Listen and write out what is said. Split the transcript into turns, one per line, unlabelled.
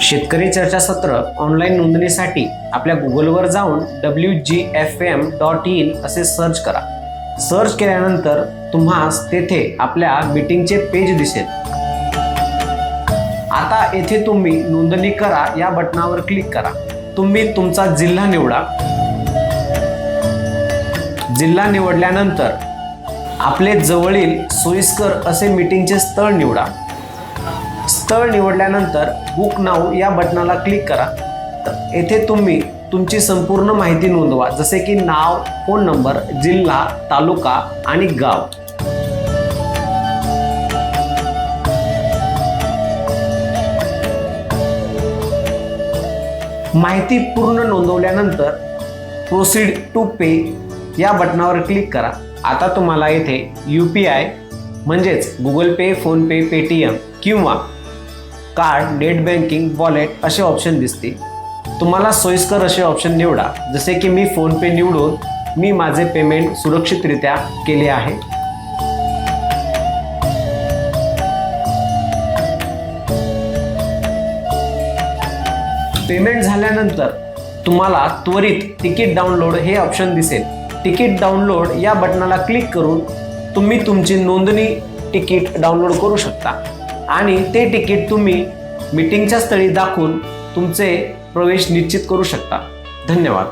शेतकरी चर्चासत्र ऑनलाईन नोंदणीसाठी आपल्या गुगलवर जाऊन W G F M dot in असे सर्च करा. सर्च केल्यानंतर तुम्हास तेथे आपल्या मीटिंगचे पेज दिसेल. आता येथे तुम्ही नोंदणी करा या बटनावर क्लिक करा. तुम्ही तुमचा जिल्हा निवडा. जिल्हा निवडल्यानंतर आपले जवळील सोयीस्कर असे मीटिंगचे स्थळ निवडा. स्थळ निवडल्यानंतर बुक नाव या बटनाला क्लिक करा. तर येथे तुम्ही तुमची संपूर्ण माहिती नोंदवा जसे की नाव फोन नंबर जिल्हा तालुका आणि गाव. माहिती पूर्ण नोंदवल्यानंतर प्रोसीड टू पे या बटनावर क्लिक करा. आता तुम्हाला येथे यू पी आय म्हणजेच गुगल पे फोनपे पेटीएम किंवा कार्ड नेट बँकिंग वॉलेट असे ऑप्शन दिसतील. तुम्हाला सोयीस्कर असे ऑप्शन निवडा. जसे की मी फोनपे निवडून मी माझे पेमेंट सुरक्षितरित्या केले आहे. पेमेंट झाल्यानंतर तुम्हाला त्वरित तिकीट डाउनलोड हे ऑप्शन दिसेल. तिकीट डाउनलोड या बटनाला क्लिक करून तुम्ही तुमची नोंदणी तिकीट डाउनलोड करू शकता. आणि ते तिकीट तुम्ही मीटिंगच्या स्थळी दाखवून तुमचे प्रवेश निश्चित करू शकता. धन्यवाद.